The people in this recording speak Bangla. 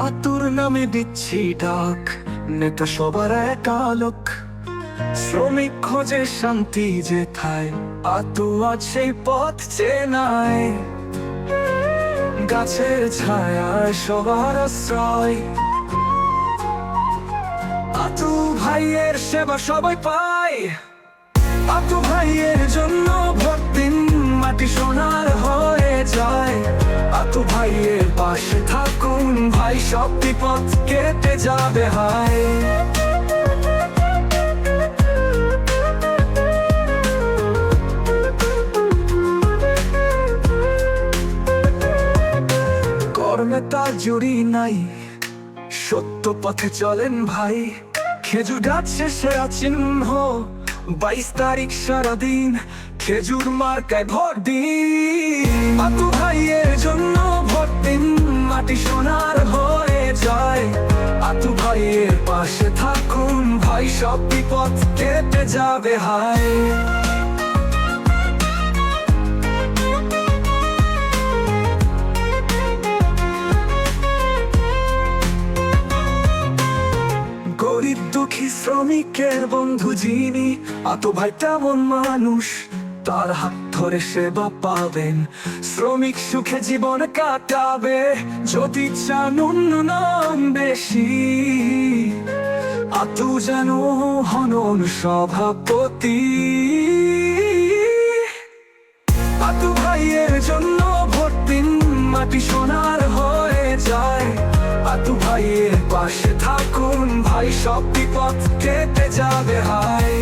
আতুর নামে দিচ্ছি ডাক, নেতা সবার এক আলোক শ্রমিক খোঁজে শান্তি যেথায়, আতু আজ সেই পথ চেনায়। গাছের ছায়ায় সবার আশ্রয়। আতু ভাইয়ের সেবা সবাই পায়। আতু ভাইয়ের জন্য থাকুন ভাই, সব বিপদ কেটে যাবে, হায়। কর্মে তার জুড়ি নাই, সত্য পথে চলেন ভাই। খেজুর গাছ শেষে চিহ্ন বাইশ তারিখ সারাদিন, খেজুর মার্কায় ভর দিন। আতু মাটি সোনার হয়ে যায়। আতু ভাইয়ের পাশে থাকুন, ভাই, সব বিপদ কেটে যাবে, হায়। গরিব দুঃখী শ্রমিকের বন্ধু যিনি, আত ভাই তেমন মানুষ তার হাত ধরে সেবা পাবেন শ্রমিক সুখে জীবন কাটাবে, যদি চান উন্নয়ন বেশি। আতু যেন হনন সভাপতি। আতু ভাইয়ের জন্য ভোট দিন, মাটি সোনার হয়ে যায়। আতু ভাইয়ের পাশে থাকুন, ভাই সব বিপদ কেটে যাবে, হায়।